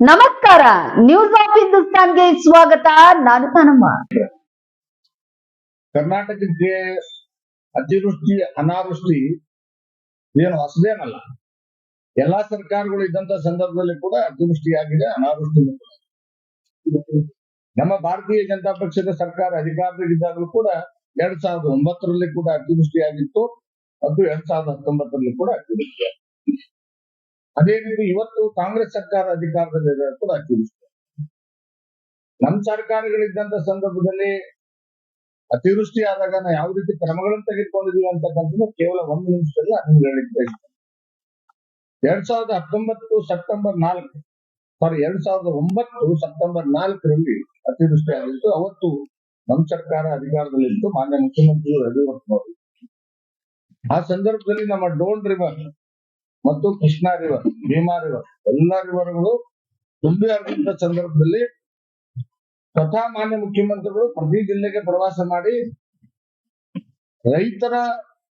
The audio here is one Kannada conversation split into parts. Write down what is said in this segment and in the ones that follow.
ನಮಸ್ಕಾರ ನ್ಯೂಸ್ ಆಫ್ ಹಿಂದೂಸ್ತಾನ್ಗೆ ಸ್ವಾಗತ. ನಾನು ತಾನಮ್ಮ ಕರ್ನಾಟಕಕ್ಕೆ ಅತಿವೃಷ್ಟಿ, ಅನಾವೃಷ್ಟಿ ಏನು ಹೊಸದೇನಲ್ಲ. ಎಲ್ಲಾ ಸರ್ಕಾರಗಳು ಇದ್ದಂತ ಸಂದರ್ಭದಲ್ಲಿ ಕೂಡ ಅತಿವೃಷ್ಟಿ ಆಗಿದೆ ಅನಾವೃಷ್ಟಿ ನಮ್ಮ ಭಾರತೀಯ ಜನತಾ ಪಕ್ಷದ ಸರ್ಕಾರ ಅಧಿಕಾರದಲ್ಲಿದ್ದಾಗಲೂ ಕೂಡ ಎರಡ್ ಸಾವಿರದ ಒಂಬತ್ತರಲ್ಲಿ ಕೂಡ ಅತಿವೃಷ್ಟಿ ಆಗಿತ್ತು ಮತ್ತು ಎರಡ್ ಸಾವಿರದ ಹತ್ತೊಂಬತ್ತರಲ್ಲಿ ಕೂಡ ಅತಿವೃಷ್ಟಿ ಆಗಿತ್ತು ಅದೇ ರೀತಿ ಇವತ್ತು ಕಾಂಗ್ರೆಸ್ ಸರ್ಕಾರ ಅಧಿಕಾರದಲ್ಲಿ ಕೂಡ ಅತಿವೃಷ್ಟಿ ನಮ್ಮ ಸರ್ಕಾರಗಳಿದ್ದಂತ ಸಂದರ್ಭದಲ್ಲಿ ಅತಿವೃಷ್ಟಿ ಆದಾಗ ನಾವು ಯಾವ ರೀತಿ ಕ್ರಮಗಳನ್ನು ತೆಗೆದುಕೊಂಡಿದೀವಿ ಅಂತಕ್ಕಂಥದ್ದು ಕೇವಲ ಒಂದು ನಿಮಿಷದಲ್ಲಿ ನಾನು ಹೇಳಿಕ್ಕೆ ಬಯಸ್ತೇನೆ. ಎರಡ್ ಸಾವಿರದ ಹತ್ತೊಂಬತ್ತು ಸೆಪ್ಟೆಂಬರ್ ನಾಲ್ಕು ಸಾರಿ ಎರಡ್ ಸಾವಿರದ ಒಂಬತ್ತು ಸೆಪ್ಟೆಂಬರ್ ನಾಲ್ಕರಲ್ಲಿ ಅತಿವೃಷ್ಟಿ ಆಗಿತ್ತು ಅವತ್ತು ನಮ್ಮ ಸರ್ಕಾರ ಅಧಿಕಾರದಲ್ಲಿತ್ತು. ಮಾನ್ಯ ಮುಖ್ಯಮಂತ್ರಿಗಳು ಯಡಿಯೂರಪ್ಪನವರು ಆ ಸಂದರ್ಭದಲ್ಲಿ ನಮ್ಮ ಡೋನ್ ರಿವರ್ ಮತ್ತು ಕೃಷ್ಣಾ ರಿವರ್ ಭೀಮಾ ರಿವರ್ ಎಲ್ಲಾ ರಿವರ್ಗಳು ತುಂಬಿ ಹರಿದಂತ ಸಂದರ್ಭದಲ್ಲಿ ತಥಾ ಮಾನ್ಯ ಮುಖ್ಯಮಂತ್ರಿಗಳು ಪ್ರತಿ ಜಿಲ್ಲೆಗೆ ಪ್ರವಾಸ ಮಾಡಿ ರೈತರ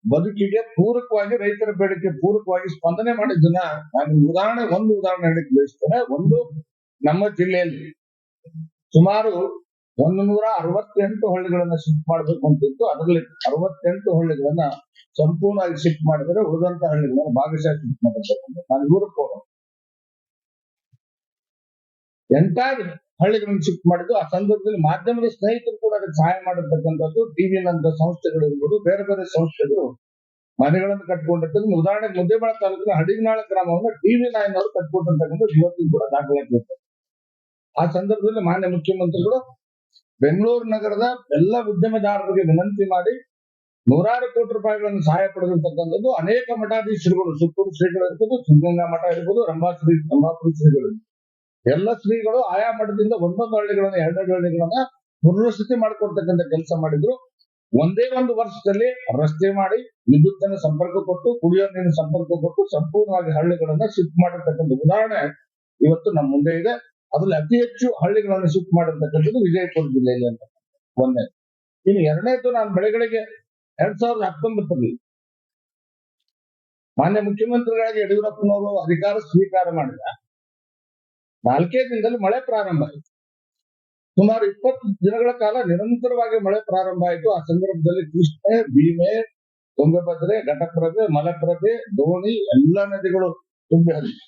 ಬದುಕಿಗೆ ಪೂರಕವಾಗಿ ರೈತರ ಬೇಡಿಕೆ ಪೂರಕವಾಗಿ ಸ್ಪಂದನೆ ಮಾಡಿದ್ದನ್ನ ನಾನು ಉದಾಹರಣೆ, ಒಂದು ಉದಾಹರಣೆ ಹೇಳಕ್ ಬಯಸ್ತೇನೆ. ಒಂದು ನಮ್ಮ ಜಿಲ್ಲೆಯಲ್ಲಿ ಸುಮಾರು ಒಂದು ನೂರ ಅರವತ್ತೆಂಟು ಹಳ್ಳಿಗಳನ್ನ ಶಿಫ್ಟ್ ಮಾಡ್ಬೇಕು ಅಂತಿತ್ತು. ಅದರಲ್ಲಿ ಅರವತ್ತೆಂಟು ಹಳ್ಳಿಗಳನ್ನ ಸಂಪೂರ್ಣವಾಗಿ ಶಿಫ್ಟ್ ಮಾಡಿದ್ರೆ ಉಳಿದಂತ ಹಳ್ಳಿಗಳನ್ನ ಭಾಗಶಃ ಶಿಫ್ಟ್ ಮಾಡಬೇಕು. ನಾನು ದೂರಕ್ಕೆ ಹೋಗೋಣ ಎಂತ ಹಳ್ಳಿಗಳನ್ನು ಶಿಫ್ಟ್ ಮಾಡಿದ್ದು ಆ ಸಂದರ್ಭದಲ್ಲಿ ಮಾಧ್ಯಮದ ಸ್ನೇಹಿತರು ಕೂಡ ಅದಕ್ಕೆ ಸಹಾಯ ಮಾಡಿರ್ತಕ್ಕಂಥದ್ದು ಟಿವಿ ನಂತ ಸಂಸ್ಥೆಗಳು ಇರ್ಬೋದು, ಬೇರೆ ಬೇರೆ ಸಂಸ್ಥೆಗಳು ಮನೆಗಳನ್ನು ಕಟ್ಕೊಂಡಿರ್ತಕ್ಕಂಥ ಉದಾಹರಣೆಗೆ ಮುದ್ದೇಬಾಳ ತಾಲೂಕಿನ ಹಡಿಗನಾಳ ಗ್ರಾಮವನ್ನು ಟಿವಿ ನೈನ್ ಅವರು ಕಟ್ಕೊಂಡಿರ್ತಕ್ಕಂಥ ಇವತ್ತಿಗೂ ಕೂಡ ದಾಖಲೆ ಇರ್ತದೆ ಆ ಸಂದರ್ಭದಲ್ಲಿ ಮಾನ್ಯ ಮುಖ್ಯಮಂತ್ರಿಗಳು ಬೆಂಗಳೂರು ನಗರದ ಎಲ್ಲ ಉದ್ಯಮದಾರರಿಗೆ ವಿನಂತಿ ಮಾಡಿ ನೂರಾರು ಕೋಟಿ ರೂಪಾಯಿಗಳನ್ನು ಸಹಾಯ ಪಡೆದಿರ್ತಕ್ಕಂಥದ್ದು ಅನೇಕ ಮಠಾಧೀಶರುಗಳು. ಸುತ್ತೂರು ಶ್ರೀಗಳು ಇರ್ಬೋದು ಸಿದ್ಧಗಂಗಾ ಮಠ ಇರ್ಬೋದು, ರಂಭಾಶ್ರೀ, ರಂಭಾಪುರಿ ಶ್ರೀಗಳು. ಎಲ್ಲ ಶ್ರೀಗಳು ಆಯಾ ಮಠದಿಂದ ಒಂದೊಂದು ಹಳ್ಳಿಗಳನ್ನ ಎರಡೆರಡು ಹಳ್ಳಿಗಳನ್ನ ಪುನರ್ವಸತಿ ಮಾಡಿಕೊಡ್ತಕ್ಕಂಥ ಕೆಲಸ ಮಾಡಿದ್ರು. ಒಂದೇ ಒಂದು ವರ್ಷದಲ್ಲಿ ರಸ್ತೆ ಮಾಡಿ ವಿದ್ಯುತ್ತನ್ನ ಸಂಪರ್ಕ ಕೊಟ್ಟು, ಕುಡಿಯೋ ನೀರಿನ ಸಂಪರ್ಕ ಕೊಟ್ಟು ಸಂಪೂರ್ಣವಾಗಿ ಹಳ್ಳಿಗಳನ್ನ ಶಿಫ್ಟ್ ಮಾಡಿರ್ತಕ್ಕಂಥ ಉದಾಹರಣೆ ಇವತ್ತು ನಮ್ಮ ಮುಂದೆ ಇದೆ. ಅದ್ರಲ್ಲಿ ಅತಿ ಹೆಚ್ಚು ಹಳ್ಳಿಗಳನ್ನು ಶಿಫ್ಟ್ ಮಾಡಿರ್ತಕ್ಕಂಥದ್ದು ವಿಜಯಪುರ ಜಿಲ್ಲೆಯಲ್ಲಿ ಅಂತ. ಒಂದೇ ಇನ್ನು ಎರಡನೇದು ನಾನು ಬೆಳೆಗಳಿಗೆ ಎರಡ್ ಸಾವಿರದ ಹತ್ತೊಂಬತ್ತರಲ್ಲಿ ಮಾನ್ಯ ಮುಖ್ಯಮಂತ್ರಿಗಳಾಗಿ ಯಡಿಯೂರಪ್ಪನವರು ಅಧಿಕಾರ ಸ್ವೀಕಾರ ಮಾಡಿದ ನಾಲ್ಕೇ ದಿನದಲ್ಲಿ ಮಳೆ ಪ್ರಾರಂಭ ಆಯಿತು. ಸುಮಾರು ಇಪ್ಪತ್ತು ದಿನಗಳ ಕಾಲ ನಿರಂತರವಾಗಿ ಮಳೆ ಪ್ರಾರಂಭ ಆಯಿತು. ಆ ಸಂದರ್ಭದಲ್ಲಿ ಕೃಷ್ಣೆ, ಭೀಮೆ, ತುಂಗಭದ್ರೆ, ಘಟಪ್ರಭೆ, ಮಲಪ್ರಭೆ, ದೋಣಿ, ಎಲ್ಲ ನದಿಗಳು ತುಂಬಿ ಹರಿದು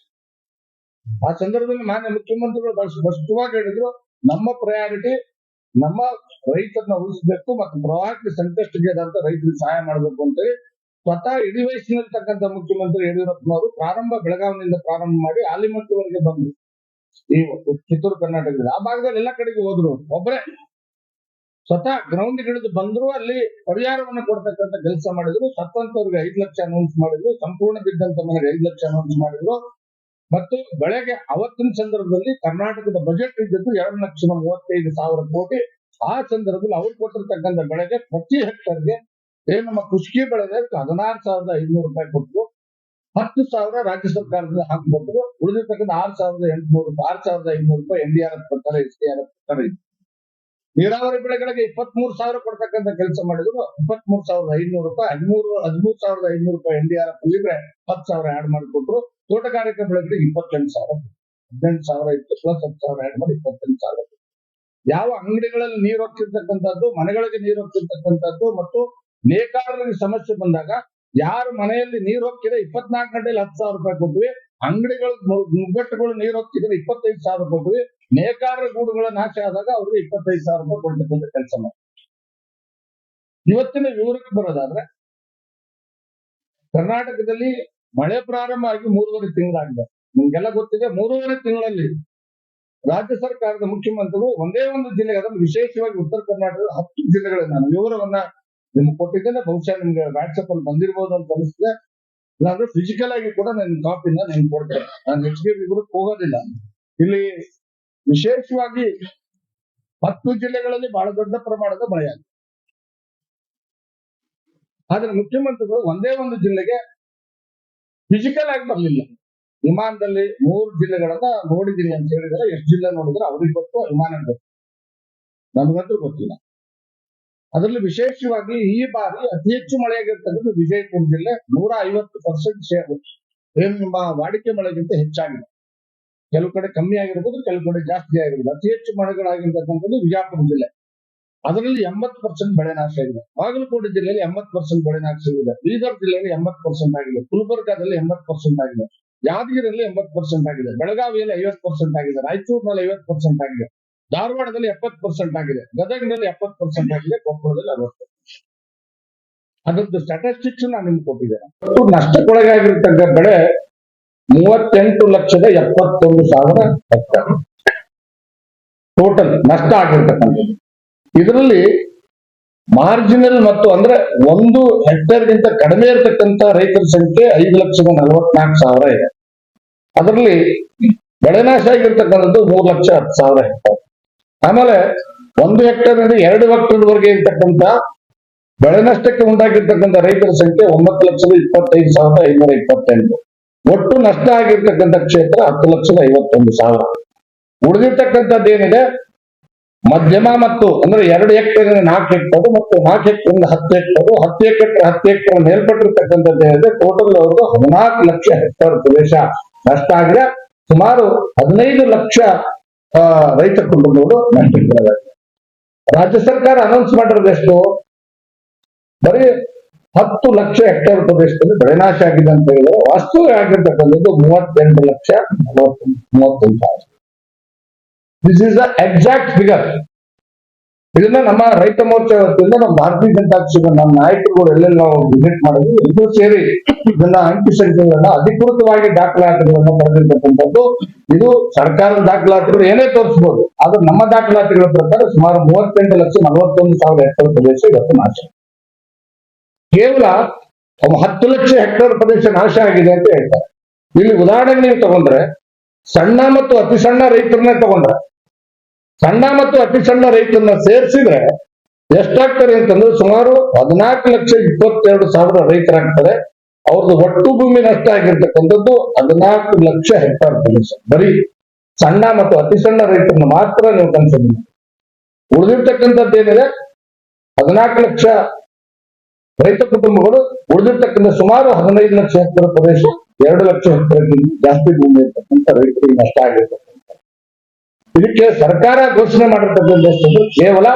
ಆ ಸಂದರ್ಭದಲ್ಲಿ ಮಾನ್ಯ ಮುಖ್ಯಮಂತ್ರಿಗಳು ಸ್ಪಷ್ಟವಾಗಿ ಹೇಳಿದ್ರು, ನಮ್ಮ ಪ್ರಯಾರಿಟಿ ನಮ್ಮ ರೈತರನ್ನ ಉಳಿಸಬೇಕು ಮತ್ತು ಪ್ರವಾಹಕ್ಕೆ ಸಂಕಷ್ಟಕ್ಕೇದಂತ ರೈತರಿಗೆ ಸಹಾಯ ಮಾಡಬೇಕು ಅಂತೇಳಿ ಸ್ವತಃ ಇಡೀ ವಯಸ್ಸಿನಲ್ಲಿರ್ತಕ್ಕಂಥ ಮುಖ್ಯಮಂತ್ರಿ ಯಡಿಯೂರಪ್ಪನವರು ಪ್ರಾರಂಭ ಬೆಳಗಾವಿನಿಂದ ಪ್ರಾರಂಭ ಮಾಡಿ ಆಲಿಮಟ್ಟುವರೆಗೆ ಬಂದ್ರು. ಈ ಕಿತ್ತೂರು ಕರ್ನಾಟಕದಲ್ಲಿ ಆ ಭಾಗದಲ್ಲಿ ಎಲ್ಲ ಕಡೆಗೆ ಹೋದ್ರು. ಒಬ್ಬರೇ ಸ್ವತಃ ಗ್ರೌಂಡ್ ಹಿಡಿದು ಬಂದ್ರು, ಅಲ್ಲಿ ಪರಿಹಾರವನ್ನು ಕೊಡ್ತಕ್ಕಂಥ ಕೆಲಸ ಮಾಡಿದ್ರು. ಸತ್ತಂತವ್ರಿಗೆ ಐದು ಲಕ್ಷ ಅನೌನ್ಸ್ ಮಾಡಿದ್ರು. ಸಂಪೂರ್ಣ ಬಿದ್ದಂತ ಮನೆಗೆ ಐದು ಲಕ್ಷ ಅನೌನ್ಸ್ ಮಾಡಿದ್ರು. ಮತ್ತು ಬೆಳೆಗೆ ಅವತ್ತಿನ ಸಂದರ್ಭದಲ್ಲಿ ಕರ್ನಾಟಕದ ಬಜೆಟ್ ಇದ್ದದ್ದು ಎರಡು ಲಕ್ಷದ ಮೂವತ್ತೈದು ಸಾವಿರ ಕೋಟಿ. ಆ ಸಂದರ್ಭದಲ್ಲಿ ಅವ್ರು ಕೊಟ್ಟಿರ್ತಕ್ಕಂಥ ಬೆಳೆಗೆ ಪ್ರತಿ ಹೆಕ್ಟರ್ಗೆ ಏನು ನಮ್ಮ ಕುಷ್ಕಿ ಬೆಳೆಗೆ ಹದಿನಾರು ಸಾವಿರದ ಐದುನೂರು ರೂಪಾಯಿ ಕೊಟ್ಟರು ಹತ್ತು ಸಾವಿರ ರಾಜ್ಯ ಸರ್ಕಾರದಿಂದ ಹಾಕ್ಕೊಟ್ರು ಉಳಿದಿರ್ತಕ್ಕಂಥ ಆರು ಸಾವಿರದ ಎಂಟುನೂರು, ಆರು ಸಾವಿರದ ಐನೂರು ರೂಪಾಯಿ ಎನ್ ಡಿ ಆರ್ ಎಫ್ ಕೊಡ್ತಾರೆ ಎಸ್ ಡಿ ಆರ್ ಎಫ್ ಕೊಡ್ತಾರೆ ನೀರಾವರಿ ಬೆಳೆಗಳಿಗೆ ಇಪ್ಪತ್ಮೂರು ಸಾವಿರ ಕೊಡ್ತಕ್ಕಂಥ ಕೆಲಸ ಮಾಡಿದ್ರು. ಇಪ್ಪತ್ಮೂರು ಸಾವಿರದ ಐನೂರು ರೂಪಾಯಿ, ಹದಿಮೂರು ಹದಿಮೂರು ಸಾವಿರದ ಐನೂರು ರೂಪಾಯಿ ಎನ್ ಡಿ ಆರ್ ಎಫ್ ಇದ್ರೆ ಹತ್ತು ಸಾವಿರ ಆಡ್ ಮಾಡಿಕೊಟ್ರು. ತೋಟಗಾರಿಕೆ ಬೆಳೆಗಳಿಗೆ ಇಪ್ಪತ್ತೆಂಟು ಸಾವಿರ. ಹದಿನೆಂಟು ಸಾವಿರ ಇತ್ತು. ಪ್ಲಸ್ ಹತ್ತು ಸಾವಿರ ಆಡ್ ಮಾಡಿ ಇಪ್ಪತ್ತೆಂಟು ಸಾವಿರ. ಯಾವ ಅಂಗಡಿಗಳಲ್ಲಿ ನೀರು ಹೋಗ್ತಿರ್ತಕ್ಕಂಥದ್ದು ಮನೆಗಳಿಗೆ ನೀರು ಹೋಗ್ತಿರ್ತಕ್ಕಂಥದ್ದು ಮತ್ತು ನೇಕಾರರಿಗೆ ಸಮಸ್ಯೆ ಬಂದಾಗ ಯಾರು ಮನೆಯಲ್ಲಿ ನೀರು ಹೋಗ್ತಿದೆ ಇಪ್ಪತ್ನಾಲ್ಕು ಗಂಟೆಯಲ್ಲಿ ಹತ್ತು ಸಾವಿರ ರೂಪಾಯಿ ಕೊಟ್ವಿ. ಅಂಗಡಿಗಳ ಮುಗ್ಗಟ್ಟುಗಳು ನೀರು ಹೋಗ್ತಿದ್ರೆ ಇಪ್ಪತ್ತೈದು ಸಾವಿರ ಕೊಟ್ವಿ ನೇಕಾರರ ಗೂಡುಗಳ ನಾಶ ಆದಾಗ ಅವ್ರಿಗೆ ಇಪ್ಪತ್ತೈದು ಸಾವಿರ ರೂಪಾಯಿ ಕೊಡ್ತಕ್ಕಂಥ ಕೆಲಸ ಮಾಡಿ. ಇವತ್ತಿನ ವಿವರಕ್ಕೆ ಬರೋದಾದ್ರೆ, ಕರ್ನಾಟಕದಲ್ಲಿ ಮಳೆ ಪ್ರಾರಂಭ ಆಗಿ ಮೂರುವರೆ ತಿಂಗಳಾಗಿದೆ. ನಿಮ್ಗೆಲ್ಲ ಗೊತ್ತಿದೆ, ಮೂರುವರೆ ತಿಂಗಳಲ್ಲಿ ರಾಜ್ಯ ಸರ್ಕಾರದ ಮುಖ್ಯಮಂತ್ರಿಗಳು ಒಂದೇ ಒಂದು ಜಿಲ್ಲೆಗೆ, ಅದನ್ನು ವಿಶೇಷವಾಗಿ ಉತ್ತರ ಕರ್ನಾಟಕದ ಹತ್ತು ಜಿಲ್ಲೆಗಳಲ್ಲಿ ನಾನು ವಿವರವನ್ನ ನಿಮ್ಗೆ ಕೊಟ್ಟಿದ್ದೇನೆ. ಬಹುಶಃ ನಿಮ್ಗೆ ವಾಟ್ಸಪ್ ಅಲ್ಲಿ ಬಂದಿರಬಹುದು ಅಂತ ಅನಿಸ್ತದೆ. ಇಲ್ಲಾಂದ್ರೆ ಫಿಸಿಕಲ್ ಆಗಿ ಕೂಡ ನನ್ನ ಕಾಪಿನ ನಾನು ಕೊಡ್ತೇನೆ. ನಾನು ಹೆಚ್ಚಿಗೆ ಕೂಡ ಹೋಗೋದಿಲ್ಲ. ಇಲ್ಲಿ ವಿಶೇಷವಾಗಿ ಹತ್ತು ಜಿಲ್ಲೆಗಳಲ್ಲಿ ಬಹಳ ದೊಡ್ಡ ಪ್ರಮಾಣದ ಮಳೆಯಾಗಿದೆ ಆದ್ರೆ ಮುಖ್ಯಮಂತ್ರಿಗಳು ಒಂದೇ ಒಂದು ಜಿಲ್ಲೆಗೆ ಫಿಸಿಕಲ್ ಆಗಿ ಬರಲಿಲ್ಲ. ವಿಮಾನದಲ್ಲಿ ಮೂರು ಜಿಲ್ಲೆಗಳನ್ನ ನೋಡಿದೀನಿ ಅಂತ ಹೇಳಿದ್ರೆ, ಎಷ್ಟು ಜಿಲ್ಲೆ ನೋಡಿದ್ರೆ ಅವ್ರಿಗೆ ಗೊತ್ತು, ವಿಮಾನ ಗೊತ್ತು. ನಮಗಂತೂ ಗೊತ್ತಿಲ್ಲ. ಅದರಲ್ಲಿ ವಿಶೇಷವಾಗಿ ಈ ಬಾರಿ ಅತಿ ಹೆಚ್ಚು ಮಳೆಯಾಗಿರ್ತಕ್ಕಂಥ ವಿಜಯಪುರ ಜಿಲ್ಲೆ ನೂರ ಐವತ್ತು ಪರ್ಸೆಂಟ್ ಶೇರ್ ವಾಡಿಕೆ ಮಳೆಗಿಂತ ಹೆಚ್ಚಾಗಿದೆ. ಕೆಲವು ಕಡೆ ಕಮ್ಮಿ ಆಗಿರ್ಬೋದು, ಕೆಲವು ಕಡೆ ಜಾಸ್ತಿ ಆಗಿರ್ಬೋದು. ಅತಿ ಹೆಚ್ಚು ಮಳೆಗಳಾಗಿರ್ತಕ್ಕಂಥದ್ದು ವಿಜಯಪುರ ಜಿಲ್ಲೆ. ಅದರಲ್ಲಿ ಎಂಬತ್ತು ಪರ್ಸೆಂಟ್ ಬೆಳೆ ನಾಶ ಆಗಿದೆ. ಬಾಗಲಕೋಟೆ ಜಿಲ್ಲೆಯಲ್ಲಿ ಎಂಬತ್ತು ಪರ್ಸೆಂಟ್ ಬೆಳೆ ನಾಶ ಆಗಿದೆ. ಬೀದರ್ ಜಿಲ್ಲೆಯಲ್ಲಿ ಎಂಬತ್ತು ಪರ್ಸೆಂಟ್ ಆಗಿದೆ. ಗುಲ್ಬರ್ಗಾದಲ್ಲಿ ಎಂಬತ್ತು ಪರ್ಸೆಂಟ್ ಆಗಿದೆ. ಯಾದಗಿರಿಯಲ್ಲಿ ಎಂಬತ್ತು ಪರ್ಸೆಂಟ್ ಆಗಿದೆ. ಬೆಳಗಾವಿಯಲ್ಲಿ ಐವತ್ತು ಪರ್ಸೆಂಟ್ ಆಗಿದೆ. ರಾಯಚೂರಿನಲ್ಲಿ ಐವತ್ತು ಪರ್ಸೆಂಟ್ ಆಗಿದೆ. ಧಾರವಾಡದಲ್ಲಿ ಎಪ್ಪತ್ತು ಪರ್ಸೆಂಟ್ ಆಗಿದೆ ಗದಗಿನಲ್ಲಿ ಎಪ್ಪತ್ತು ಪರ್ಸೆಂಟ್ ಆಗಿದೆ, ಕೊಪ್ಪಳದಲ್ಲಿ ಅರವತ್ತು ಅದರದ್ದು ಸ್ಟಾಟಿಸ್ಟಿಕ್ಸ್ ನಾನು ನಿಮ್ಗೆ ಕೊಟ್ಟಿದ್ದೇನೆ. ಮತ್ತು ನಷ್ಟಕ್ಕೊಳಗಾಗಿರ್ತಕ್ಕ ಬೆಳೆ ಮೂವತ್ತೆಂಟು ಲಕ್ಷದ ಎಪ್ಪತ್ತೊಂದು ಸಾವಿರ ಹೆಕ್ಟರ್ ಟೋಟಲ್ ನಷ್ಟ ಆಗಿರ್ತಕ್ಕಂಥದ್ದು. ಇದರಲ್ಲಿ ಮಾರ್ಜಿನಲ್ ಮತ್ತು ಅಂದ್ರೆ ಒಂದು ಹೆಕ್ಟೇರ್ಗಿಂತ ಕಡಿಮೆ ಇರತಕ್ಕಂತ ರೈತರ ಸಂಖ್ಯೆ ಐದು ಲಕ್ಷದ ನಲವತ್ನಾಲ್ಕು ಸಾವಿರ ಇದೆ. ಅದರಲ್ಲಿ ಬೆಳೆ ನಾಶ ಆಗಿರ್ತಕ್ಕಂಥದ್ದು ಮೂರು ಲಕ್ಷ ಹತ್ತು ಸಾವಿರ ಹೆಕ್ಟೇರ್. ಆಮೇಲೆ ಒಂದು ಹೆಕ್ಟೇರ್ ಎರಡು ಹೆಕ್ಟೇರ್ ವರೆಗೆ ಇರ್ತಕ್ಕಂಥ ಬೆಳೆ ನಷ್ಟಕ್ಕೆ ಉಂಟಾಗಿರ್ತಕ್ಕಂಥ ರೈತರ ಸಂಖ್ಯೆ ಒಂಬತ್ತು ಲಕ್ಷದ ಇಪ್ಪತ್ತೈದು ಸಾವಿರದ ಐನೂರ ಇಪ್ಪತ್ತೆಂಟು. ಒಟ್ಟು ನಷ್ಟ ಆಗಿರ್ತಕ್ಕಂಥ ಕ್ಷೇತ್ರ ಹತ್ತು ಲಕ್ಷದ ಐವತ್ತೊಂದು ಸಾವಿರ. ಉಳಿದಿರ್ತಕ್ಕಂಥದ್ದು ಏನಿದೆ? ಮಧ್ಯಮ ಮತ್ತು ಅಂದ್ರೆ ಎರಡು ಹೆಕ್ಟೇರ್ ನಾಲ್ಕು ಹೆಕ್ಟರ್ ಮತ್ತು ನಾಲ್ಕು ಹೆಕ್ಟರ್ ಹತ್ತು ಹೆಕ್ಟರ್ ಹತ್ತು ಹೆಕ್ಟರ್ ಹತ್ತು ಹೆಕ್ಟರ್ ಮೇಲ್ಪಟ್ಟಿರ್ತಕ್ಕಂಥದ್ದು ಏನಿದೆ? ಟೋಟಲ್ ಅವ್ರದ್ದು ಹದಿನಾಲ್ಕು ಲಕ್ಷ ಹೆಕ್ಟರ್ ಪ್ರದೇಶ ನಷ್ಟ ಆಗಿದೆ. ಸುಮಾರು ಹದಿನೈದು ಲಕ್ಷ ರೈತ ಕುಟುಂಬಗಳು ನಷ್ಟಕ್ಕೊಳಗಾಗಿದೆ ರಾಜ್ಯ ಸರ್ಕಾರ ಅನೌನ್ಸ್ ಮಾಡಿರೋದು ಎಷ್ಟು ಬರೀ ಹತ್ತು ಲಕ್ಷ ಹೆಕ್ಟೇರ್ ಪ್ರದೇಶದಲ್ಲಿ ಬೆಳೆ ನಾಶ ಆಗಿದೆ ಅಂತ ಹೇಳಿದ್ರೆ ವಾಸ್ತವ ಆಗಿರ್ತಕ್ಕಂಥದ್ದು ಮೂವತ್ತೆಂಟು ಲಕ್ಷ ನಲವತ್ತೊಂದು ಮೂವತ್ತೊಂದು ಸಾವಿರ this is the exact figure ಇದನ್ನ ನಮ್ಮ ರೈತ ಮೋರ್ಚಾ ವತಿಯಿಂದ ನಮ್ಮ ಭಾರತೀಯ ಜನತಾ ಪಕ್ಷದ ನಮ್ಮ ನಾಯಕರುಗಳು ಎಲ್ಲೆಲ್ಲಿ ನಾವು ವಿಸಿಟ್ ಮಾಡಿದ್ವಿ ಇದು ಸೇರಿ ಇದನ್ನ ಅಂಕಿ ಸಂಖ್ಯೆಗಳನ್ನ ಅಧಿಕೃತವಾಗಿ ದಾಖಲಾತಿಗಳನ್ನ ಪಡೆದಿರ್ತಕ್ಕಂಥದ್ದು ಇದು ಸರ್ಕಾರದ ದಾಖಲಾತಿಗಳು ಏನೇ ತೋರಿಸಬಹುದು ಆದ್ರೆ ನಮ್ಮ ದಾಖಲಾತಿಗಳ ಪ್ರಕಾರ ಸುಮಾರು ಮೂವತ್ತೆಂಟು ಲಕ್ಷ ನಲವತ್ತೊಂದು ಸಾವಿರ ಹೆಕ್ಟೇರ್ ಪ್ರದೇಶ ಇವತ್ತು ನಾಶ. ಕೇವಲ ಹತ್ತು ಲಕ್ಷ ಹೆಕ್ಟೇರ್ ಪ್ರದೇಶ ನಾಶ ಆಗಿದೆ ಅಂತ ಹೇಳ್ತಾರೆ. ಇಲ್ಲಿ ಉದಾಹರಣೆಗೆ ನೀವು ತಗೊಂಡ್ರೆ ಸಣ್ಣ ಮತ್ತು ಅತಿ ಸಣ್ಣ ರೈತರನ್ನೇ ತಗೊಂಡ್ರೆ ಸಣ್ಣ ಮತ್ತು ಅತಿ ಸಣ್ಣ ರೈತರನ್ನ ಸೇರಿಸಿದ್ರೆ ಎಷ್ಟಾಗ್ತಾರೆ ಅಂತಂದ್ರೆ ಸುಮಾರು ಹದಿನಾಲ್ಕು ಲಕ್ಷ ಇಪ್ಪತ್ತೆರಡು ಸಾವಿರ ರೈತರಾಗ್ತಾರೆ. ಅವ್ರದ್ದು ಒಟ್ಟು ಭೂಮಿ ನಷ್ಟ ಆಗಿರ್ತಕ್ಕಂಥದ್ದು ಹದಿನಾಲ್ಕು ಲಕ್ಷ ಹೆಕ್ಟಾರ್ ಪ್ರದೇಶ ಬರೀ ಸಣ್ಣ ಮತ್ತು ಅತಿ ಸಣ್ಣ ರೈತರನ್ನ ಮಾತ್ರ ನೀವು ಕನ್ಸಿಡರ್ ಉಳಿದಿರ್ತಕ್ಕಂಥದ್ದು ಏನಿದೆ? ಹದಿನಾಲ್ಕು ಲಕ್ಷ ರೈತ ಕುಟುಂಬಗಳು, ಉಳಿದಿರ್ತಕ್ಕಂಥ ಸುಮಾರು ಹದಿನೈದು ಲಕ್ಷ ಹೆಕ್ಟರ್ ಪ್ರದೇಶ, ಎರಡು ಲಕ್ಷ ಹೆಕ್ಟರ್ ಜಾಸ್ತಿ ಭೂಮಿ ಇರ್ತಕ್ಕಂಥ ರೈತರಿಗೆ ನಷ್ಟ ಆಗಿರ್ತಕ್ಕಂಥ ಇದಕ್ಕೆ ಸರ್ಕಾರ ಘೋಷಣೆ ಮಾಡಿರ್ತಕ್ಕಂಥ ಎಷ್ಟು ಕೇವಲ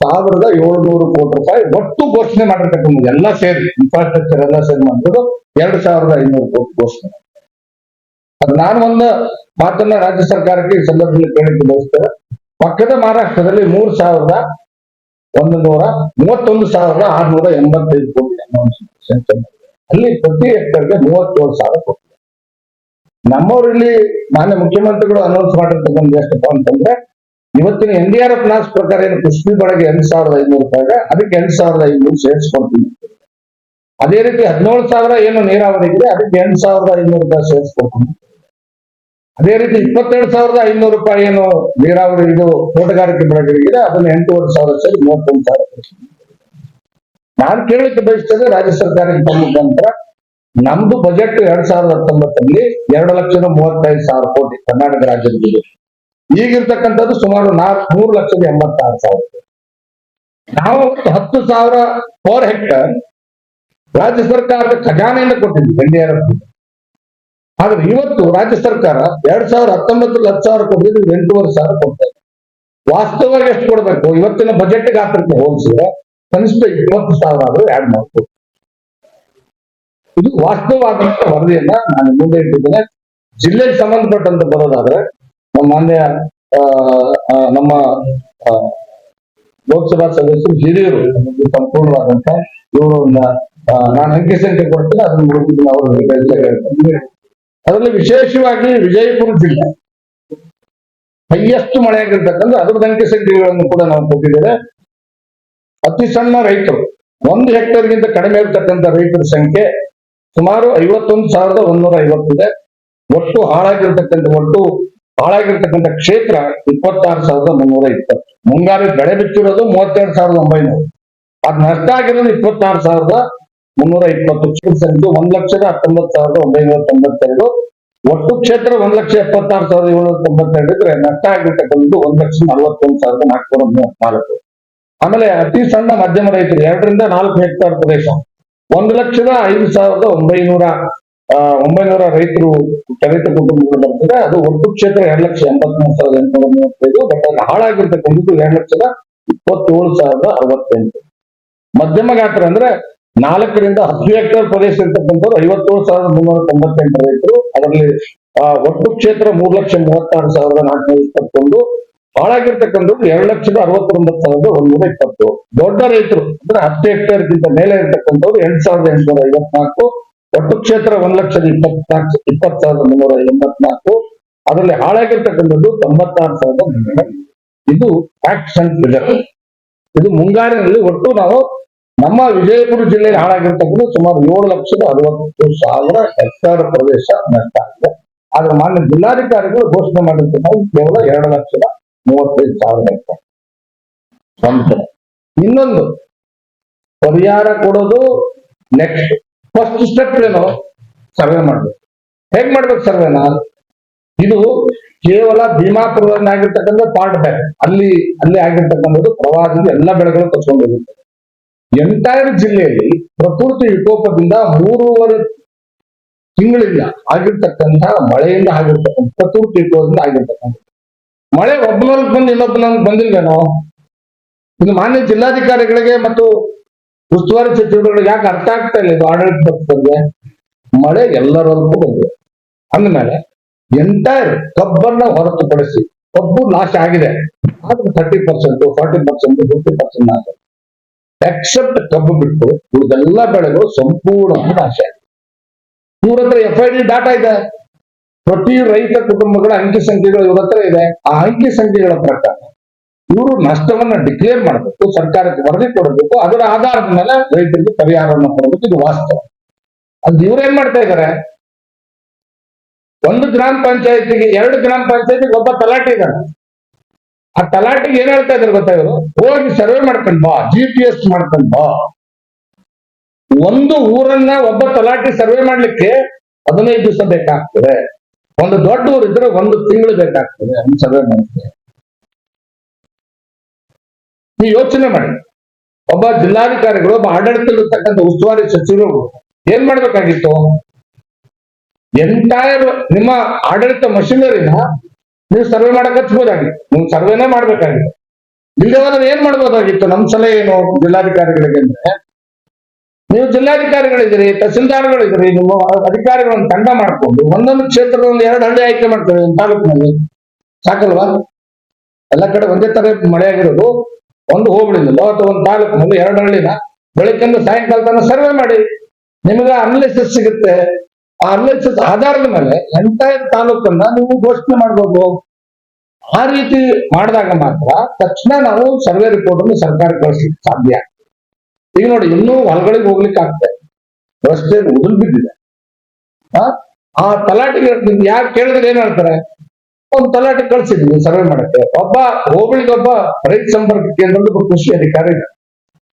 ಸಾವಿರದ ಏಳ್ನೂರು ಕೋಟಿ ರೂಪಾಯಿ ಒಟ್ಟು ಘೋಷಣೆ ಮಾಡಿರ್ತಕ್ಕಂಥದ್ದು ಎಲ್ಲ ಸೇರಿ ಇನ್ಫ್ರಾಸ್ಟ್ರಕ್ಚರ್ ಎಲ್ಲ ಸೇರಿ ಮಾಡಿದ್ರು ಎರಡು ಸಾವಿರದ ಐನೂರು ಕೋಟಿ ಘೋಷಣೆ. ಅದು ನಾನು ಒಂದು ಮಾತನ್ನ ರಾಜ್ಯ ಸರ್ಕಾರಕ್ಕೆ ಈ ಸಂದರ್ಭದಲ್ಲಿ ಕೇಳಲಿಕ್ಕೆ ಬಯಸ್ತೇನೆ. ಪಕ್ಕದ ಮಹಾರಾಷ್ಟ್ರದಲ್ಲಿ ಮೂರ್ ಸಾವಿರದ ಒಂದು ನೂರ ಮೂವತ್ತೊಂದು ಸಾವಿರದ ಆರ್ನೂರ ಎಂಬತ್ತೈದು ಕೋಟಿ ಅಲ್ಲಿ ಪ್ರತಿ ಹೆಕ್ಟರ್ಗೆ ಮೂವತ್ತೇಳು ಸಾವಿರ ಕೋಟಿ. ನಮ್ಮವರಲ್ಲಿ ಮಾನ್ಯ ಮುಖ್ಯಮಂತ್ರಿಗಳು ಅನೌನ್ಸ್ ಮಾಡಿರ್ತಕ್ಕಂಥ ಎಷ್ಟಪ್ಪ ಅಂತಂದ್ರೆ, ಇವತ್ತಿನ ಎನ್ ಡಿ ಆರ್ ಎಫ್ ನಾಸ್ ಪ್ರಕಾರ ಏನು ಕುಸ್ಬಿ ಬಳಗೆ ಎಂಟು ಸಾವಿರದ ಐನೂರು ರೂಪಾಯಿಗೆ, ಅದಕ್ಕೆ ಎಂಟು ಸಾವಿರದ ಐನೂರು ಸೇರಿಸ್ಕೊಡ್ತೀನಿ ಅದೇ ರೀತಿ ಹದಿನೇಳು ಸಾವಿರ ಏನು ನೀರಾವರಿ ಇದೆ, ಅದಕ್ಕೆ ಎಂಟು ಸಾವಿರದ ಐನೂರು ರೂಪಾಯಿ ಸೇರಿಸ್ಕೊಡ್ತೀನಿ ಅದೇ ರೀತಿ ಇಪ್ಪತ್ತೆರಡು ಸಾವಿರದ ಐನೂರು ರೂಪಾಯಿ ಏನು ನೀರಾವರಿ ಇದು ತೋಟಗಾರಿಕೆ ಬೆಳೆಗಳಿಗಿದೆ ಅದನ್ನ ಎಂಟೂವರೆ ಸಾವಿರ ಸೇರಿ ಮೂವತ್ತೊಂದು ಸಾವಿರ. ನಾನು ಕೇಳಲಿಕ್ಕೆ ಬಯಸ್ತೇನೆ ರಾಜ್ಯ ಸರ್ಕಾರಕ್ಕೆ ಬಂದ ಮುಖಾಂತರ ನಮ್ದು ಬಜೆಟ್ ಎರಡ್ ಸಾವಿರದ ಹತ್ತೊಂಬತ್ತರಲ್ಲಿ ಎರಡು ಲಕ್ಷದ ಮೂವತ್ತೈದು ಸಾವಿರ ಕೋಟಿ ಕರ್ನಾಟಕ ರಾಜ್ಯದ ಬಜೆಟ್ ಈಗಿರ್ತಕ್ಕಂಥದ್ದು ಸುಮಾರು ನಾಲ್ಕು, ಮೂರು ಲಕ್ಷದ ಎಂಬತ್ತಾರು ಸಾವಿರ ನಾವು ಹತ್ತು ಸಾವಿರ ಪರ್ ಹೆಕ್ಟರ್ ರಾಜ್ಯ ಸರ್ಕಾರದ ಖಜಾನೆಯಿಂದ ಕೊಟ್ಟಿದ್ವಿ ಎನ್ ಆದ್ರೆ ಇವತ್ತು ರಾಜ್ಯ ಸರ್ಕಾರ ಎರಡ್ ಸಾವಿರದ ಹತ್ತೊಂಬತ್ತರಲ್ಲಿ ಹತ್ತು ಸಾವಿರ ಕೊಟ್ಟಿದ್ದು ಎಂಟೂವರೆ ಸಾವಿರ ಕೊಡ್ತಾ ಇದೆ ವಾಸ್ತವವಾಗಿ ಎಷ್ಟು ಕೊಡಬೇಕು? ಇವತ್ತಿನ ಬಜೆಟ್ ಗಾತ್ರಕ್ಕೆ ಹೋಲಿಸಿದ್ರೆ ಕನಿಷ್ಠ ಇಪ್ಪತ್ತು ಸಾವಿರ ಆದ್ರೂ ಆಡ್ ಮಾಡ್ಬೇಕು ಇದು ವಾಸ್ತವವಾದಂತ ವರದಿಯನ್ನ ನಾನು ಮುಂದೆ ಇಟ್ಟಿದ್ದೇನೆ. ಜಿಲ್ಲೆಗೆ ಸಂಬಂಧಪಟ್ಟಂತ ಬರೋದಾದ್ರೆ ನಮ್ಮ ಮಾನ್ಯ ನಮ್ಮ ಲೋಕಸಭಾ ಸದಸ್ಯರು ಹಿರಿಯರು ಸಂಪೂರ್ಣವಾದಂತ ಇವರು ನಾನು ಅಂಕಿ ಸಂಖ್ಯೆ ಕೊಡ್ತೀನಿ, ಅದನ್ನ ಅವರು ಅದರಲ್ಲಿ ವಿಶೇಷವಾಗಿ ವಿಜಯಪುರ ಜಿಲ್ಲೆ ಹೈಯೆಸ್ಟ್ ಮಳೆ ಆಗಿರ್ತಕ್ಕಂಥ ಅದ್ರದ್ದು ಅಂಕಿ ಸಂಖ್ಯೆಗಳನ್ನು ಕೂಡ ನಾವು ಕೊಟ್ಟಿದ್ದೇವೆ. ಅತಿ ಸಣ್ಣ ರೈತರು, ಒಂದು ಹೆಕ್ಟೇರ್ಗಿಂತ ಕಡಿಮೆ ಇರತಕ್ಕಂಥ ರೈತರ ಸಂಖ್ಯೆ ಸುಮಾರು ಐವತ್ತೊಂದು ಸಾವಿರದ ಒಂದೂರ ಐವತ್ತಿದೆ ಒಟ್ಟು ಹಾಳಾಗಿರ್ತಕ್ಕಂಥ ಒಟ್ಟು ಹಾಳಾಗಿರ್ತಕ್ಕಂಥ ಕ್ಷೇತ್ರ ಇಪ್ಪತ್ತಾರು ಸಾವಿರದ ಮುನ್ನೂರ ಇಪ್ಪತ್ತು. ಮುಂಗಾರು ಬೆಳೆ ಬಿತ್ತಿರೋದು ಮೂವತ್ತೆರಡು ಸಾವಿರದ ಒಂಬೈನೂರು. ಅದ್ ನಷ್ಟ ಆಗಿರೋದು ಇಪ್ಪತ್ತಾರು ಸಾವಿರದ ಮುನ್ನೂರ ಇಪ್ಪತ್ತು. ಸಂಖ್ಯೆ ಒಂದ್ ಲಕ್ಷದ ಹತ್ತೊಂಬತ್ತು ಸಾವಿರದ ಒಂಬೈನೂರ ತೊಂಬತ್ತೆರಡು. ಒಟ್ಟು ಕ್ಷೇತ್ರ ಒಂದ್ ಲಕ್ಷ ಎಪ್ಪತ್ತಾರು ಸಾವಿರದ ಏಳ್ನೂರ ತೊಂಬತ್ತೆರಡು ಇದ್ರೆ ನಷ್ಟ ಆಗಿರ್ತಕ್ಕಂಥದ್ದು ಒಂದ್ ಲಕ್ಷ ನಲವತ್ತೊಂದು ಸಾವಿರದ ನಾಲ್ಕುನೂರ ಮೂವತ್ನಾಲ್ಕು ಆಮೇಲೆ ಅತಿ ಸಣ್ಣ ಮಧ್ಯಮ ರೈತರು, ಎರಡರಿಂದ ನಾಲ್ಕು ಹೆಕ್ಟೇರ್ ಪ್ರದೇಶ. ಒಂದು ಲಕ್ಷದ ಐದು ಸಾವಿರದ ಒಂಬೈನೂರ ಒಂಬೈನೂರ ರೈತರು ರೈತ ಕುಟುಂಬಗಳು ಬರ್ತದೆ ಅದು ಒಟ್ಟು ಕ್ಷೇತ್ರ ಎರಡು ಲಕ್ಷ ಎಂಬತ್ಮೂರು ಸಾವಿರದ ಎಂಟುನೂರ ಮೂವತ್ತೈದು ಬಟ್ ಅಲ್ಲಿ ಹಾಳಾಗಿರ್ತಕ್ಕಂಥದ್ದು ಎರಡು ಲಕ್ಷದ ಇಪ್ಪತ್ತೇಳು ಸಾವಿರದ ಅರವತ್ತೆಂಟು. ಮಧ್ಯಮ ಗಾತ್ರ ಅಂದ್ರೆ ನಾಲ್ಕರಿಂದ ಹತ್ತು ಹೆಕ್ಟೇರ್ ಪ್ರದೇಶ ಇರ್ತಕ್ಕಂಥವ್ರು ಐವತ್ತೇಳು ಸಾವಿರದ ಮುನ್ನೂರ ತೊಂಬತ್ತೆಂಟು ರೈತರು. ಅದರಲ್ಲಿ ಒಟ್ಟು ಕ್ಷೇತ್ರ ಮೂರು ಲಕ್ಷ ಮೂವತ್ತಾರು ಸಾವಿರದ ನಾಲ್ಕುನೂರ ಇಪ್ಪತ್ತೊಂದು ಹಾಳಾಗಿರ್ತಕ್ಕಂಥದ್ದು ಎರಡು ಲಕ್ಷದ ಅರವತ್ತೊಂಬತ್ತು ಸಾವಿರದ ಒಂದೂರ ಇಪ್ಪತ್ತು. ದೊಡ್ಡ ರೈತರು, ಅಂದ್ರೆ ಹತ್ತು ಹೆಕ್ಟೇರ್ಗಿಂತ ಮೇಲೆ ಇರ್ತಕ್ಕಂಥವ್ರು ಎಂಟು ಸಾವಿರದ ಎಂಟುನೂರ ಐವತ್ನಾಲ್ಕು, ಒಟ್ಟು ಕ್ಷೇತ್ರ ಒಂದ್ ಲಕ್ಷದ ಇಪ್ಪತ್ನಾಲ್ಕು, ಇಪ್ಪತ್ತು ಸಾವಿರದ ಮುನ್ನೂರ ಎಂಬತ್ನಾಲ್ಕು, ಅದರಲ್ಲಿ ಹಾಳಾಗಿರ್ತಕ್ಕಂಥದ್ದು ತೊಂಬತ್ತಾರು ಸಾವಿರದ ಮುನ್ನೂರ ಇದು ಫ್ಯಾಕ್ಟ್ಸ್ ಅಂಡ್ ಫಿಗರ್ ಇದು ಮುಂಗಾರಿನಲ್ಲಿ ಒಟ್ಟು ನಾವು ನಮ್ಮ ವಿಜಯಪುರ ಜಿಲ್ಲೆಯಲ್ಲಿ ಹಾಳಾಗಿರ್ತಕ್ಕಂಥ ಸುಮಾರು ಏಳು ಲಕ್ಷದ ಅರವತ್ತು ಸಾವಿರ ಹೆಕ್ಟೇರ್ ಪ್ರದೇಶ ನಷ್ಟ ಆಗಿದೆ. ಆದ್ರೆ ಮಾನ್ಯ ಜಿಲ್ಲಾಧಿಕಾರಿಗಳು ಘೋಷಣೆ ಮಾಡಿರ್ತಕ್ಕಂಥ ಕೇವಲ ಎರಡು ಲಕ್ಷದ ಮೂವತ್ತೈದು ಸಾವಿರ ಕಡೆ. ಇನ್ನೊಂದು, ಪರಿಹಾರ ಕೊಡೋದು ನೆಕ್ಸ್ಟ್ ಫಸ್ಟ್ ಸ್ಟೆಪ್ ಏನು ಸರ್ವೆ ಮಾಡ್ಬೇಕು. ಹೇಗ್ ಮಾಡ್ಬೇಕು ಸರ್ವೆನ ಇದು ಕೇವಲ ಭೀಮಾಪುರದಲ್ಲಿ ಆಗಿರ್ತಕ್ಕಂಥ ಪಾರ್ಟ್ ಬ್ಯಾಕ್ ಅಲ್ಲಿ ಅಲ್ಲಿ ಆಗಿರ್ತಕ್ಕಂಥದ್ದು ಪ್ರವಾಹದಿಂದ ಎಲ್ಲ ಬೆಳೆಗಳು ಕಚ್ಕೊಂಡು ಹೋಗುತ್ತೆ. ಎಂಟೈರ್ ಜಿಲ್ಲೆಯಲ್ಲಿ ಪ್ರಕೃತಿ ವಿಕೋಪದಿಂದ ಮೂರುವರೆ ತಿಂಗಳಿಂದ ಆಗಿರ್ತಕ್ಕಂಥ ಮಳೆಯಿಂದ ಆಗಿರ್ತಕ್ಕಂಥ ಪ್ರಕೃತಿ ವಿಕೋಪದಿಂದ ಆಗಿರ್ತಕ್ಕಂಥ ಮಳೆ ಒಬ್ಬನಲ್ಲಿ ಬಂದು ಇನ್ನೊಬ್ಬನಲ್ಲಿ ಬಂದಿಲ್ವೇನೋ? ಇದು ಮಾನ್ಯ ಜಿಲ್ಲಾಧಿಕಾರಿಗಳಿಗೆ ಮತ್ತು ಉಸ್ತುವಾರಿ ಸಚಿವರುಗಳಿಗೆ ಯಾಕೆ ಅರ್ಥ ಆಗ್ತಾ ಇಲ್ಲ ಇದು ಆಡಳಿತ ಪಕ್ಷಕ್ಕೆ? ಮಳೆ ಎಲ್ಲರಲ್ಲೂ ಬಂದಿದೆ ಅಂದಮೇಲೆ ಎಂಟೈರ್ ಕಬ್ಬನ್ನ ಹೊರತುಪಡಿಸಿ ಕಬ್ಬು ನಾಶ ಆಗಿದೆ. ಆದ್ರೆ thirty percent forty percent fifty percent ನಾಶ. ಎಕ್ಸೆಪ್ಟ್ ಕಬ್ಬು ಬಿಟ್ಟು ಉಳಿದೆಲ್ಲ ಬೆಳೆಗಳು ಸಂಪೂರ್ಣವಾಗಿ ನಾಶ ಆಗಿದೆ. ಇವ್ರ ಹತ್ರ ಎಫ್ ಐ ಡಿ ಡಾಟಾ ಇದೆ. ಪ್ರತಿ ರೈತ ಕುಟುಂಬಗಳ ಅಂಕಿ ಸಂಖ್ಯೆಗಳು ಇವ್ರ ಹತ್ರ ಇದೆ. ಆ ಅಂಕಿ ಸಂಖ್ಯೆಗಳ ಪ್ರಕಾರ ಇವರು ನಷ್ಟವನ್ನ ಡಿಕ್ಲೇರ್ ಮಾಡಬೇಕು, ಸರ್ಕಾರಕ್ಕೆ ವರದಿ ಕೊಡಬೇಕು, ಅದರ ಆಧಾರದ ಮೇಲೆ ರೈತರಿಗೆ ಪರಿಹಾರವನ್ನು ಕೊಡಬೇಕು. ಇದು ವಾಸ್ತವ. ಅದು ಇವ್ರೇನ್ ಮಾಡ್ತಾ ಇದ್ದಾರೆ ಒಂದು ಗ್ರಾಮ ಪಂಚಾಯತಿಗೆ, ಎರಡು ಗ್ರಾಮ ಪಂಚಾಯತಿಗೆ ಒಬ್ಬ ತಲಾಟೆ ಇದ್ದಾರೆ ಆ ತಲಾಟಿಗೆ ಏನ್ ಹೇಳ್ತಾ ಇದ್ದಾರೆ ಗೊತ್ತಾ ಇವರು? ಹೋಗಿ ಸರ್ವೆ ಮಾಡ್ಕೊಂಡ್ ಬಾ ಜಿ ಪಿ ಎಸ್ ಮಾಡ್ಕೊಂಡ್ ಬಾ. ಒಂದು ಊರನ್ನ ಒಬ್ಬ ತಲಾಟಿ ಸರ್ವೆ ಮಾಡ್ಲಿಕ್ಕೆ ಹದಿನೈದು ದಿವಸ ಬೇಕಾಗ್ತದೆ. ಒಂದು ದೊಡ್ಡ ಊರು ಇದ್ರೆ ಒಂದು ತಿಂಗಳು ಬೇಕಾಗ್ತದೆ ಸರ್ವೆ ಮಾಡಲಿಕ್ಕೆ ನೀವು ಯೋಚನೆ ಮಾಡಿ. ಒಬ್ಬ ಜಿಲ್ಲಾಧಿಕಾರಿಗಳು, ಒಬ್ಬ ಆಡಳಿತದಲ್ಲಿರ್ತಕ್ಕಂಥ ಉಸ್ತುವಾರಿ ಸಚಿವರು ಏನ್ ಮಾಡ್ಬೇಕಾಗಿತ್ತು? ಎಂಟೈರ್ ನಿಮ್ಮ ಆಡಳಿತ ಮಷಿನರಿನ ನೀವು ಸರ್ವೆ ಮಾಡಕ್ ಹಚ್ಬೋದಾಗಿತ್ತು ನೀವು ಸರ್ವೆನೇ ಮಾಡ್ಬೇಕಾಗಿತ್ತು. ಇಲ್ಲದೆ ಏನ್ ಮಾಡ್ಬೋದಾಗಿತ್ತು? ನಮ್ ಸಲಹೆ ಏನು ಜಿಲ್ಲಾಧಿಕಾರಿಗಳಿಗೆ ಅಂದ್ರೆ? ನೀವು ಜಿಲ್ಲಾಧಿಕಾರಿಗಳಿದ್ದೀರಿ, ತಹಸೀಲ್ದಾರ್ಗಳಿದ್ದೀರಿ, ನಿಮ್ಮ ಅಧಿಕಾರಿಗಳನ್ನು ತಂಡ ಮಾಡ್ಕೊಂಡು ಒಂದೊಂದು ಕ್ಷೇತ್ರದ ಒಂದು ಎರಡು ಹಳ್ಳಿ ಆಯ್ಕೆ ಮಾಡ್ತೇವೆ ಒಂದು ತಾಲೂಕಿನಲ್ಲಿ. ಸಾಕಲ್ವಾ? ಎಲ್ಲ ಕಡೆ ಒಂದೇ ತರ ಮಳೆ ಆಗಿರೋದು. ಒಂದು ಹೋಬಳಿನಲ್ಲೋ ಅಥವಾ ಒಂದು ತಾಲೂಕಿನಲ್ಲಿ ಎರಡು ಹಳ್ಳಿನ ಬೆಳಕಿಂದ ಸಾಯಂಕಾಲ ತನಕ ಸರ್ವೆ ಮಾಡಿ. ನಿಮಗೆ ಅನಲಿಸಿಸ್ ಸಿಗುತ್ತೆ. ಆ ಅನಲಿಸಿಸ್ ಆಧಾರದ ಮೇಲೆ ಎಂಟೈರ್ ತಾಲೂಕನ್ನ ನೀವು ಘೋಷಣೆ ಮಾಡ್ಬೋದು. ಆ ರೀತಿ ಮಾಡಿದಾಗ ಮಾತ್ರ ತಕ್ಷಣ ನಾವು ಸರ್ವೆ ರಿಪೋರ್ಟ್ ಅನ್ನು ಸರ್ಕಾರಕ್ಕೆ ಕಳಿಸ್ಲಿಕ್ಕೆ ಸಾಧ್ಯ. ಈಗ ನೋಡಿ, ಇನ್ನೂ ಹೊಲಗಳಿಗೆ ಹೋಗ್ಲಿಕ್ಕೆ ಆಗ್ತದೆ ರಸ್ತೆ ಉದುಲ್ ಬಿದ್ದಿದೆ. ಆ? ಆ ತಲಾಟಿಗೆ ಯಾರು ಕೇಳಿದ್ರೆ ಏನ್ ಹೇಳ್ತಾರೆ? ಒಂದು ತಲಾಟೆ ಕಳ್ಸಿದ್ವಿ ಸರ್ವೆ ಮಾಡಕ್ಕೆ. ಒಬ್ಬ ಹೋಬಳಿಗೆ ಒಬ್ಬ ರೈತ ಸಂಪರ್ಕ ಕೇಂದ್ರದ ಕೃಷಿ ಅಧಿಕಾರಿ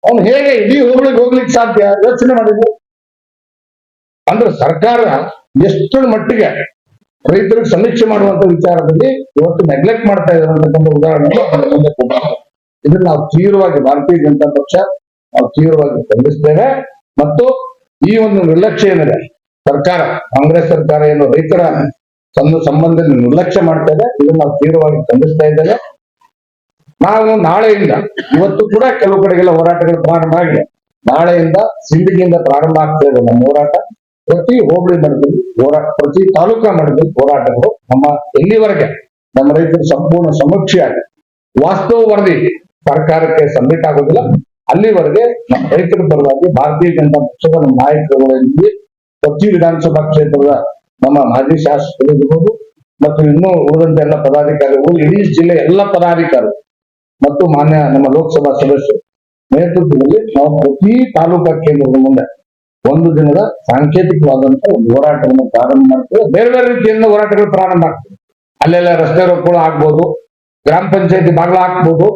ಅವನು ಹೇಗೆ ಇಡೀ ಹೋಬಳಿಗೆ ಹೋಗ್ಲಿಕ್ಕೆ ಸಾಧ್ಯ? ಯೋಚನೆ ಮಾಡಿದ್ವಿ ಅಂದ್ರೆ ಸರ್ಕಾರ ಎಷ್ಟರ ಮಟ್ಟಿಗೆ ರೈತರಿಗೆ ಸಮೀಕ್ಷೆ ಮಾಡುವಂತ ವಿಚಾರದಲ್ಲಿ ಇವತ್ತು ನೆಗ್ಲೆಕ್ಟ್ ಮಾಡ್ತಾ ಇದ್ದಾರೆ ಅಂತಕ್ಕಂಥ ಉದಾಹರಣೆ. ಇದನ್ನ ನಾವು ತೀವ್ರವಾಗಿ ಭಾರತೀಯ ಜನತಾ ಪಕ್ಷ ನಾವು ತೀವ್ರವಾಗಿ ಖಂಡಿಸ್ತೇವೆ ಮತ್ತು ಈ ಒಂದು ನಿರ್ಲಕ್ಷ್ಯ ಏನಿದೆ, ಸರ್ಕಾರ, ಕಾಂಗ್ರೆಸ್ ಸರ್ಕಾರ ಏನು ರೈತರ ಸಂಬಂಧ ನಿರ್ಲಕ್ಷ್ಯ ಮಾಡ್ತಾ ಇದೆ ಇದನ್ನ ನಾವು ತೀವ್ರವಾಗಿ ಖಂಡಿಸ್ತಾ ಇದ್ದೇವೆ. ನಾವು ನಾಳೆಯಿಂದ, ಇವತ್ತು ಕೂಡ ಕೆಲವು ಕಡೆಗೆಲ್ಲ ಹೋರಾಟಗಳು ಪ್ರಾರಂಭ ಆಗಿದೆ. ನಾಳೆಯಿಂದ ಸಿಂದಗಿಯಿಂದ ಪ್ರಾರಂಭ ಆಗ್ತಾ ಇದೆ ನಮ್ಮ ಹೋರಾಟ. ಪ್ರತಿ ಹೋಬಳಿ ಮಟ್ಟದಲ್ಲಿ ಹೋರಾಟ ಪ್ರತಿ ತಾಲೂಕಾ ಮಟ್ಟದಲ್ಲಿ ಹೋರಾಟಗಳು ನಮ್ಮ ಎಲ್ಲಿವರೆಗೆ ನಮ್ಮ ರೈತರು ಸಂಪೂರ್ಣ ಸಮೀಕ್ಷೆಯಾಗಿ ವಾಸ್ತವ ವರದಿ ಸರ್ಕಾರಕ್ಕೆ ಸಬ್ಮಿಟ್ ಆಗೋದಿಲ್ಲ. ಅಲ್ಲಿವರೆಗೆ ನಮ್ಮ ರೈತರ ಪರವಾಗಿ ಭಾರತೀಯ ಜನತಾ ಪಕ್ಷದ ನಮ್ಮ ನಾಯಕರುಗಳಲ್ಲಿ ಪ್ರತಿ ವಿಧಾನಸಭಾ ಕ್ಷೇತ್ರದ ನಮ್ಮ ಮಾಜಿ ಶಾಸಕರು ಇರಬಹುದು ಮತ್ತು ಇನ್ನೂ ಉಳಿದಂತ ಎಲ್ಲ ಪದಾಧಿಕಾರಿಗಳು ಇಡೀ ಜಿಲ್ಲೆ ಎಲ್ಲ ಪದಾಧಿಕಾರಿಗಳು, ಮತ್ತು ಮಾನ್ಯ ನಮ್ಮ ಲೋಕಸಭಾ ಸದಸ್ಯರು ನೇತೃತ್ವದಲ್ಲಿ ನಾವು ಪ್ರತಿ ತಾಲೂಕಾ ಕೇಂದ್ರದ ಮುಂದೆ ಒಂದು ದಿನದ ಸಾಂಕೇತಿಕವಾದಂತಹ ಒಂದು ಹೋರಾಟವನ್ನು ಪ್ರಾರಂಭ ಮಾಡ್ತೇವೆ. ಬೇರೆ ಬೇರೆ ರೀತಿಯಿಂದ ಹೋರಾಟಗಳು ಪ್ರಾರಂಭ ಆಗ್ತದೆ ಅಲ್ಲೆಲ್ಲ ರಸ್ತೆ ರೋಗಗಳು ಆಗ್ಬೋದು, ಗ್ರಾಮ ಪಂಚಾಯತಿ ಬಾಗಿಲ ಹಾಕ್ಬೋದು,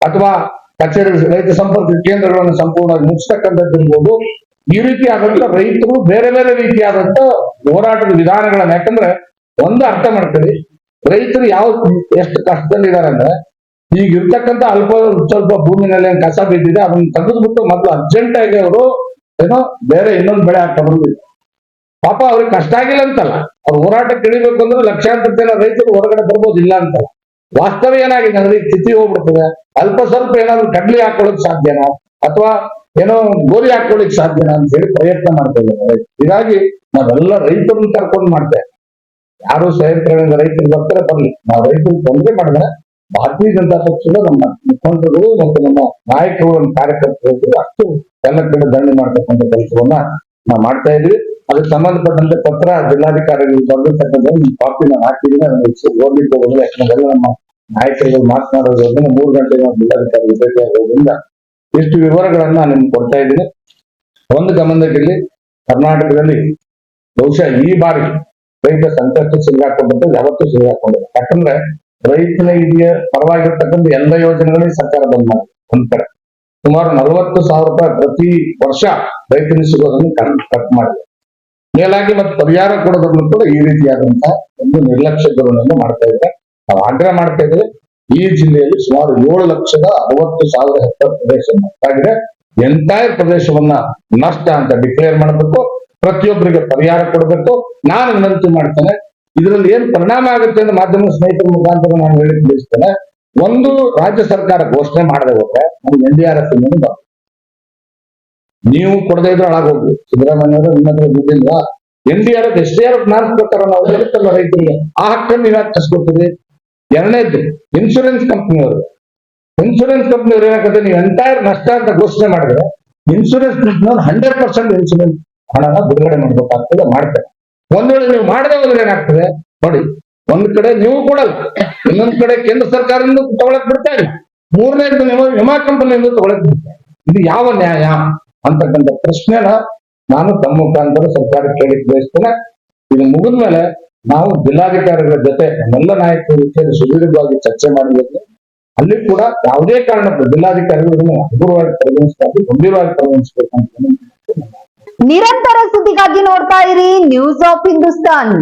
ಅಥವಾ ಕಚೇರಿ ರೈತ ಸಂಪರ್ಕ ಕೇಂದ್ರಗಳನ್ನು ಸಂಪೂರ್ಣವಾಗಿ ಮುಗಿಸ್ತಕ್ಕಂಥದ್ದು ಇರ್ಬೋದು ಈ ರೀತಿಯಾದಂತ ರೈತರು ಬೇರೆ ಬೇರೆ ರೀತಿಯಾದಂತ ಹೋರಾಟದ ವಿಧಾನಗಳನ್ನ. ಯಾಕಂದ್ರೆ ಒಂದು ಅರ್ಥ ಮಾಡ್ತೀವಿ ರೈತರು ಯಾವ ಎಷ್ಟು ಕಷ್ಟದಲ್ಲಿದ್ದಾರೆ ಅಂದ್ರೆ ಈಗ ಇರ್ತಕ್ಕಂಥ ಅಲ್ಪ ಸ್ವಲ್ಪ ಭೂಮಿನಲ್ಲಿ ಏನ್ ಕಸ ಬಿದ್ದಿದೆ, ಅದನ್ನ ತೆಗೆದ್ಬಿಟ್ಟು ಮೊದಲು ಅರ್ಜೆಂಟ್ ಆಗಿ ಅವರು ಏನೋ ಬೇರೆ ಇನ್ನೊಂದು ಬೆಳೆ ಹಾಕ ಬಂದಿದೆ ಪಾಪ ಅವ್ರಿಗೆ ಕಷ್ಟ ಆಗಿಲ್ಲ ಅಂತಲ್ಲ, ಅವ್ರ ಹೋರಾಟಕ್ಕೆ ಇಳಿಬೇಕು ಅಂದ್ರೆ ಲಕ್ಷಾಂತರ ಜನ ರೈತರು ಹೊರಗಡೆ ಬರ್ಬೋದು ಇಲ್ಲ ಅಂತಲ್ಲ. ವಾಸ್ತವ ಏನಾಗಿದೆ ಅಂದ್ರೆ ಸ್ಥಿತಿ ಹೋಗ್ಬಿಡ್ತದೆ. ಅಲ್ಪ ಸ್ವಲ್ಪ ಏನಾದ್ರು ಕಡ್ಲಿ ಹಾಕೊಳ್ಳೋಕ್ ಸಾಧ್ಯನಾ? ಅಥವಾ ಏನೋ ಗೋಲಿ ಹಾಕೊಳ್ಳಿಕ್ ಸಾಧ್ಯನಾ ಅಂತ ಹೇಳಿ ಪ್ರಯತ್ನ ಮಾಡ್ತಾ ಇದ್ದಾರೆ. ಹೀಗಾಗಿ ನಾವೆಲ್ಲ ರೈತರನ್ನ ಕರ್ಕೊಂಡು ಮಾಡ್ತೇವೆ. ಯಾರು ಸ್ವಯಂ ರೈತರ ರೈತರು ಬರ್ತಾರೆ, ಬರ್ಲಿ. ನಾವು ರೈತರು ತೊಂದರೆ ಮಾಡಿದ್ರೆ ಭಾರತೀಯ ಜನತಾ ಪಕ್ಷದ ನಮ್ಮ ಮುಖಂಡರು ಮತ್ತು ನಮ್ಮ ನಾಯಕರು ಕಾರ್ಯಕರ್ತರು ಅಷ್ಟು ಎಲ್ಲ ಕಡೆ ದಂಡನೆ ಮಾಡ್ತಕ್ಕಂಥ ಕೆಲಸವನ್ನ ನಾವು ಮಾಡ್ತಾ ಇದ್ವಿ. ಅದಕ್ಕೆ ಸಂಬಂಧಪಟ್ಟಂತೆ ಪತ್ರ ಜಿಲ್ಲಾಧಿಕಾರಿಗಳಿಗೆ ತೊಂದರೆ ಕಾಪಿ ನಾನು ಹಾಕಿದ್ದೀನಿ ಅದನ್ನ ಓದ್ಲಿಕ್ಕೆ ಯಾಕಂದ್ರೆ ನಮ್ಮ ನಾಯಕರುಗಳು ಮಾತನಾಡೋದ್ರಿಂದ ಮೂರು ಗಂಟೆ ನಾವು ಜಿಲ್ಲಾಧಿಕಾರಿಗೆ ಭೇಟಿಯಾಗೋದ್ರಿಂದ ಇಷ್ಟು ವಿವರಗಳನ್ನ ನಾನು ನಿಮ್ಗೆ ಕೊಡ್ತಾ ಇದ್ದೀನಿ. ಒಂದು ಗಮನದಲ್ಲಿ ಕರ್ನಾಟಕದಲ್ಲಿ ಬಹುಶಃ ಈ ಬಾರಿ ರೈತ ಸಂಕಷ್ಟ ಸಿಗಾಕೊಂಡಂತೆ ಯಾವತ್ತೂ ಸಿಗಾಕೊಂಡಿಲ್ಲ ಯಾಕಂದ್ರೆ ರೈತನ ಇದೆಯ ಪರವಾಗಿರ್ತಕ್ಕಂಥ ಎಲ್ಲ ಯೋಜನೆಗಳೇ ಸರ್ಕಾರ ಬಂದ್ ಮಾಡಿದೆ ಒಂದ್ ಕಡೆ. ಸುಮಾರು ನಲವತ್ತು ಸಾವಿರ ರೂಪಾಯಿ ಪ್ರತಿ ವರ್ಷ ರೈತನಿಗೆ ಸಿಗೋದನ್ನು ಕಟ್ ಮಾಡಿದೆ. ಮೇಲಾಗಿ ಮತ್ತೆ ಪರಿಹಾರ ಕೊಡೋದನ್ನು ಕೂಡ ಈ ರೀತಿಯಾದಂತಹ ಒಂದು ನಿರ್ಲಕ್ಷ್ಯ ಧೋರಣೆಯನ್ನು ಮಾಡ್ತಾ ಇದ್ದಾರೆ. ನಾವು ಆಗ್ರಹ ಮಾಡ್ತಾ ಇದ್ದೇವೆ, ಈ ಜಿಲ್ಲೆಯಲ್ಲಿ ಸುಮಾರು ಏಳು ಲಕ್ಷದ ಅರವತ್ತು ಸಾವಿರ ಹೆಕ್ಟರ್ ಪ್ರದೇಶ ನಷ್ಟಾಗಿದೆ ಎಂಟೈರ್ ಪ್ರದೇಶವನ್ನ ನಷ್ಟ ಅಂತ ಡಿಕ್ಲೇರ್ ಮಾಡಬೇಕು, ಪ್ರತಿಯೊಬ್ಬರಿಗೆ ಪರಿಹಾರ ಕೊಡಬೇಕು. ನಾನು ವಿನಂತಿ ಮಾಡ್ತೇನೆ, ಇದರಲ್ಲಿ ಏನ್ ಪರಿಣಾಮ ಆಗುತ್ತೆ ಅಂತ ಮಾಧ್ಯಮ ಸ್ನೇಹಿತರ ಮುಖಾಂತರ ನಾನು ಹೇಳಿ ತಿಳಿಸ್ತೇನೆ. ಒಂದು ರಾಜ್ಯ ಸರ್ಕಾರ ಘೋಷಣೆ ಮಾಡದೆ ಹೋದ್ರೆ ನಮ್ಗೆ ಎನ್ ಡಿ ಆರ್ ಎಫ್ ನೀವು ಕೊಡದೇ ಇದ್ರೆ ಹಾಳಾಗೋದು. ಸಿದ್ದರಾಮಯ್ಯ ಅವರು ನಿಮ್ಮ ಹತ್ರ ದುಡ್ಡಿಲ್ವಾ? N D R F D R F ನಾಲ್ಕು ನಾವು ರೈತರಿಗೆ? ಆ ಹಕ್ಕನ್ನು ನೀವು ಯಾಕೆ ಕಸ್ಕೊಡ್ತೀರಿ ಎರಡನೇದ್ದು ಇನ್ಶೂರೆನ್ಸ್ ಕಂಪ್ನಿಯವರು ಇನ್ಶೂರೆನ್ಸ್ ಕಂಪ್ನಿಯವರು ಏನಾಗುತ್ತೆ ನೀವು ಎಂಟೈರ್ ನಷ್ಟ ಅಂತ ಘೋಷಣೆ ಮಾಡಿದ್ರೆ ಇನ್ಶೂರೆನ್ಸ್ ಕಂಪ್ನಿಯವರು ಹಂಡ್ರೆಡ್ ಪರ್ಸೆಂಟ್ ಇನ್ಶೂರೆನ್ಸ್ ಹಣನ ಬಿಡುಗಡೆ ಮಾಡ್ಬೇಕಾಗ್ತದೆ, ಮಾಡ್ತಾರೆ. ಒಂದ್ ವೇಳೆ ನೀವು ಮಾಡದೆ ಹೋದ್ರೆ ಏನಾಗ್ತದೆ, ನೋಡಿ, ಒಂದ್ ಕಡೆ ನೀವು ಕೊಡಲ್ಲ ಇನ್ನೊಂದ್ ಕಡೆ ಕೇಂದ್ರ ಸರ್ಕಾರದಿಂದ ತಗೊಳಕ್ ಬಿಡ್ತಾ ಇಲ್ಲ ಮೂರನೇದು ನಿಮ್ಮ ವಿಮಾ ಕಂಪನಿಯಿಂದ ತಗೊಳಕ್ ಬಿಡ್ತಾರೆ. ಇದು ಯಾವ ನ್ಯಾಯ? ಅಂತಕ್ಕಂಥ ಪ್ರಶ್ನೆನ ನಾನು ತಮ್ಮ ಮುಖಾಂತರ ಸರ್ಕಾರ ಕೇಳಿಕ್ ಬಯಸ್ತೇನೆ ಇದು ಮುಗಿದ್ಮೇಲೆ ನಾವು ಜಿಲ್ಲಾಧಿಕಾರಿಗಳ ಜೊತೆ ನಮ್ಮೆಲ್ಲ ನಾಯಕರ ಜೊತೆ ಸುದೀರ್ಘವಾಗಿ ಚರ್ಚೆ ಮಾಡಬೇಕು ಅಲ್ಲಿ ಕೂಡ ಯಾವುದೇ ಕಾರಣಕ್ಕೂ ಜಿಲ್ಲಾಧಿಕಾರಿಗಳು ಇದನ್ನು ಹಗುರವಾಗಿ ಪರಿಗಣಿಸಬೇಕು ಗಂಭೀರವಾಗಿ ಪರಿಗಣಿಸಬೇಕು ಅಂತ ನಿರಂತರ ಸುದ್ದಿಗಾಗಿ ನೋಡ್ತಾ ಇರಿ ನ್ಯೂಸ್ ಆಫ್ ಹಿಂದೂಸ್ತಾನ್